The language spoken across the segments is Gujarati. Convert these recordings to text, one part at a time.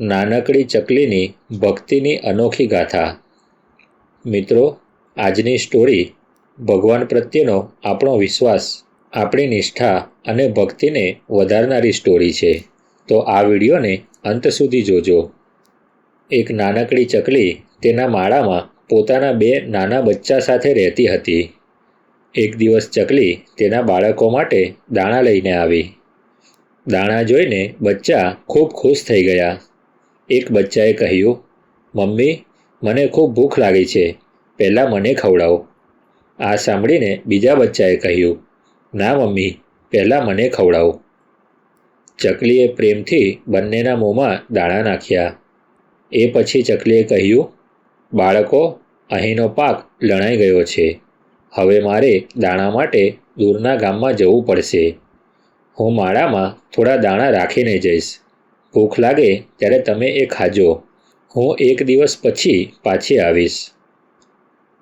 નાનકડી ચકલીની ભક્તિની અનોખી ગાથા. મિત્રો, આજની સ્ટોરી ભગવાન પ્રત્યેનો આપણો વિશ્વાસ, આપણી નિષ્ઠા અને ભક્તિને વધારનારી સ્ટોરી છે. તો આ વિડીયોને અંત સુધી જોજો. એક નાનકડી ચકલી તેના માળામાં પોતાના બે નાના બચ્ચા સાથે રહેતી હતી. એક દિવસ ચકલી તેના બાળકો માટે દાણા લઈને આવી. દાણા જોઈને બચ્ચા ખૂબ ખુશ થઈ ગયા. એક બચ્ચાએ કહ્યું, મમ્મી, મને ખૂબ ભૂખ લાગી છે. પહેલાં મને ખવડાવો. આ સાંભળીને બીજા બચ્ચાએ કહ્યું, ના મમ્મી, પહેલાં મને ખવડાવો. ચકલીએ પ્રેમથી બંનેના મોંમાં દાણા નાખ્યા. એ પછી ચકલીએ કહ્યું, બાળકો, અહીંનો પાક લણાઈ ગયો છે. હવે મારે દાણા માટે દૂરના ગામમાં જવું પડશે. હું માળામાં થોડા દાણા રાખીને જઈશ. ભૂખ લાગે ત્યારે તમે એ ખાજો. હું એક દિવસ પછી પાછી આવીશ.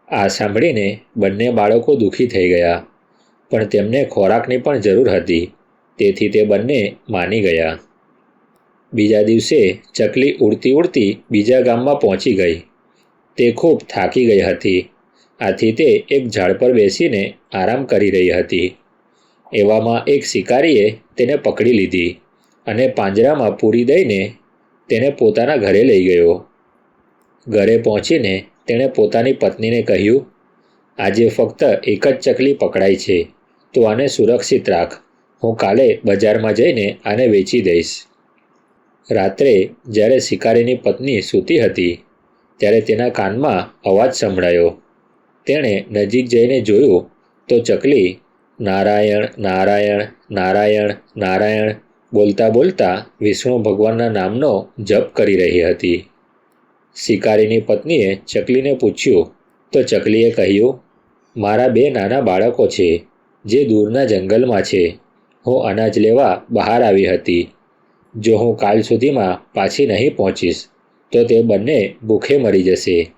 આ સાંભળીને બંને બાળકો દુઃખી થઈ ગયા, પણ તેમને ખોરાકની પણ જરૂર હતી, તેથી તે બંને માની ગયા. બીજા દિવસે ચકલી ઉડતી ઉડતી બીજા ગામમાં પહોંચી ગઈ. તે ખૂબ થાકી ગઈ હતી. આથી તે એક ઝાડ પર બેસીને આરામ કરી રહી હતી. એવામાં એક શિકારીએ તેને પકડી લીધી. અને પાંજરામાં પૂરી દઈને તેને પોતાના ઘરે લઈ ગયો. ઘરે પહોંચીને તેણે પોતાની પત્નીને કહ્યું, આજે ફક્ત એક જ ચકલી પકડાઈ છે, તો આને સુરક્ષિત રાખ. હું કાલે બજારમાં જઈને આને વેચી દઈશ. રાત્રે જ્યારે શિકારીની પત્ની સૂતી હતી, ત્યારે તેના કાનમાં અવાજ સંભળાયો. તેણે નજીક જઈને જોયું તો ચકલી, નારાયણ નારાયણ નારાયણ નારાયણ બોલતા બોલતા વિષ્ણુ ભગવાનના નામનો જપ કરી રહી હતી. શિકારીની પત્નીએ ચકલીને પૂછ્યું, તો ચકલીએ કહ્યું, મારા બે નાના બાળકો છે, જે દૂરના જંગલમાં છે. હું અનાજ લેવા બહાર આવી હતી. જો હું કાલ સુધીમાં પાછી નહીં પહોંચીશ, તો તે બંને ભૂખે મરી જશે.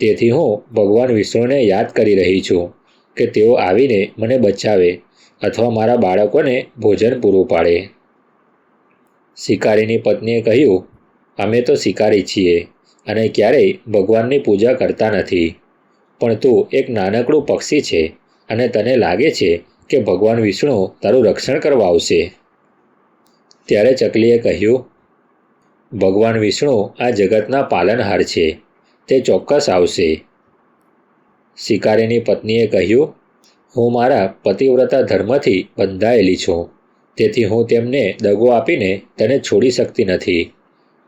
તેથી હું ભગવાન વિષ્ણુને યાદ કરી રહી છું કે તેઓ આવીને મને બચાવે અથવા મારા બાળકોને ભોજન પૂરું પાડે. શિકારીની પત્નીએ કહ્યું, અમે તો શિકારી છીએ અને ક્યારેય ભગવાનની પૂજા કરતા નથી. પણ તું એક નાનકડું પક્ષી છે અને તને લાગે છે કે ભગવાન વિષ્ણુ તારું રક્ષણ કરવા આવશે. ત્યારે ચકલીએ કહ્યું, ભગવાન વિષ્ણુ આ જગતના પાલનહાર છે. તે ચોક્કસ આવશે. શિકારીની પત્નીએ કહ્યું, હું મારા પતિવ્રતા ધર્મથી બંધાયેલી છું. તેથી હું તેમને દગો આપીને તને છોડી શકતી નથી.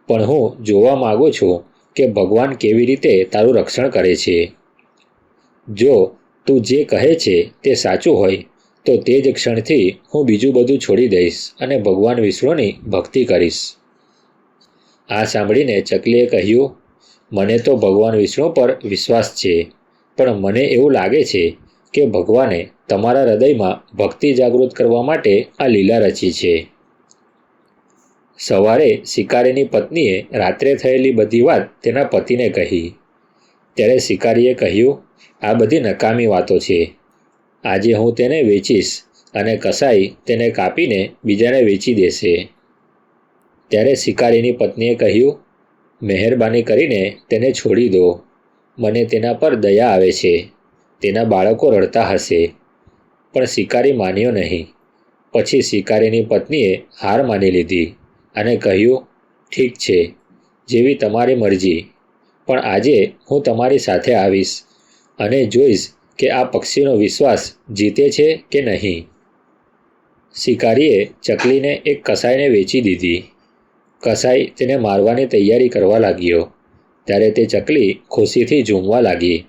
પણ હું જોવા માગું છું કે ભગવાન કેવી રીતે તારું રક્ષણ કરે છે. જો તું જે કહે છે તે સાચું હોય, તો તે જ ક્ષણથી હું બીજું બધું છોડી દઈશ અને ભગવાન વિષ્ણુની ભક્તિ કરીશ. આ સાંભળીને ચકલીએ કહ્યું, મને તો ભગવાન વિષ્ણુ પર વિશ્વાસ છે, પણ મને એવું લાગે છે કે ભગવાને તમારા હૃદયમાં ભક્તિ જાગૃત કરવા માટે આ લીલા રચી છે. સવારે શિકારીની પત્નીએ રાત્રે થયેલી બધી વાત તેના પતિને કહી. ત્યારે શિકારીએ કહ્યું, આ બધી નકામી વાતો છે. આજે હું તેને વેચીશ અને કસાઈ તેને કાપીને બીજાને વેચી દેશે. ત્યારે શિકારીની પત્નીએ કહ્યું, મહેરબાની કરીને તેને છોડી દો. મને તેના પર દયા આવે છે. તેના બાળકો રડતા હશે. પણ શિકારી માન્યો નહીં. પછી શિકારીની પત્નીએ હાર માની લીધી અને કહ્યું, ઠીક છે, જેવી તમારી મરજી, પણ આજે હું તમારી સાથે આવીશ અને જોઈશ કે આ પક્ષીનો વિશ્વાસ જીતે છે કે નહીં. શિકારીએ ચકલીને એક કસાઈને વેચી દીધી. કસાઈ તેને મારવાની તૈયારી કરવા લાગ્યો. ત્યારે તે ચકલી ખુશીથી ઝૂમવા લાગી.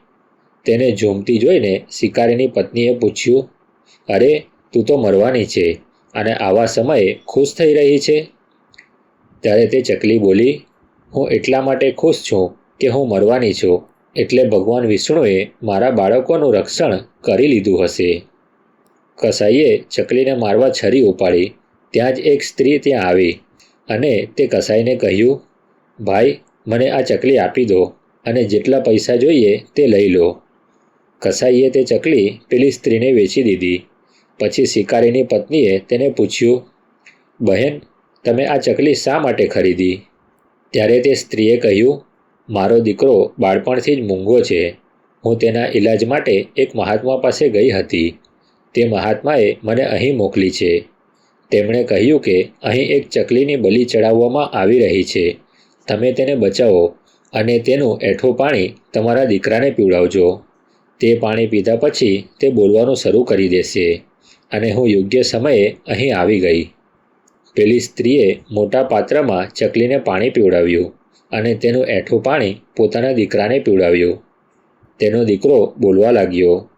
તેને ઝૂમતી જોઈને શિકારીની પત્નીએ પૂછ્યું અરે, તું તો મરવાની છે અને આવા સમયે ખુશ થઈ રહી છે? ત્યારે તે ચકલી બોલી, હું એટલા માટે ખુશ છું કે હું મરવાની છું, એટલે ભગવાન વિષ્ણુએ મારા બાળકોનું રક્ષણ કરી લીધું હશે. કસાઈએ ચકલીને મારવા છરી ઉપાડી. ત્યાં જ એક સ્ત્રી ત્યાં આવી અને તે કસાઈને કહ્યું, ભાઈ, મને આ ચકલી આપી દો અને જેટલા પૈસા જોઈએ તે લઈ લો. કસાઈએ તે ચકલી પેલી સ્ત્રીને વેચી દીધી. પછી શિકારીની પત્નીએ તેને પૂછ્યું, બહેન, તમે આ ચકલી શા માટે ખરીદી? ત્યારે તે સ્ત્રીએ કહ્યું, મારો દીકરો બાળપણથી જ મૂંગો છે. હું તેના ઈલાજ માટે એક મહાત્મા પાસે ગઈ હતી. તે મહાત્માએ મને અહીં મોકલી છે. તેમણે કહ્યું કે અહીં એક ચકલીની બલિ ચડાવવામાં આવી રહી છે. તમે તેને બચાવો અને તેનું એઠું પાણી તમારા દીકરાને પીવડાવજો. તે પાણી પીધા પછી તે બોલવાનું શરૂ કરી દેશે. અને હું યોગ્ય સમયે અહીં આવી ગઈ. પેલી સ્ત્રીએ મોટા પાત્રમાં ચકલીને પાણી પીવડાવ્યું અને તેનું એઠું પાણી પોતાના દીકરાને પીવડાવ્યું. તેનો દીકરો બોલવા લાગ્યો.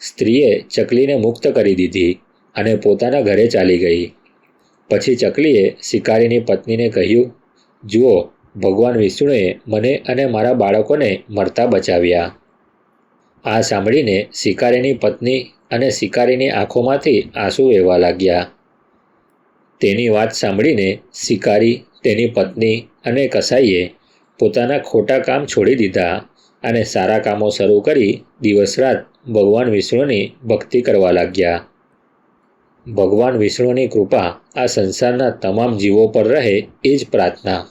સ્ત્રીએ ચકલીને મુક્ત કરી દીધી અને પોતાના ઘરે ચાલી ગઈ. પછી ચકલીએ શિકારીની પત્નીને કહ્યું, જુઓ, ભગવાન વિષ્ણુએ મને અને મારા બાળકોને મરતા બચાવ્યા. આ સાંભળીને શિકારીની પત્ની અને શિકારીની આંખોમાંથી આંસુ વહેવા લાગ્યા. તેની વાત સાંભળીને શિકારી, તેની પત્ની અને કસાઈએ પોતાના ખોટા કામ છોડી દીધા અને સારા કામો શરૂ કરી દિવસ રાત ભગવાન વિષ્ણુની ભક્તિ કરવા લાગ્યા. ભગવાન વિષ્ણુની કૃપા આ સંસારના તમામ જીવો પર રહે એ જ પ્રાર્થના.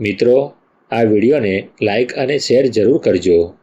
મિત્રો, આ વિડીયોને લાઈક અને શેર જરૂર કરજો.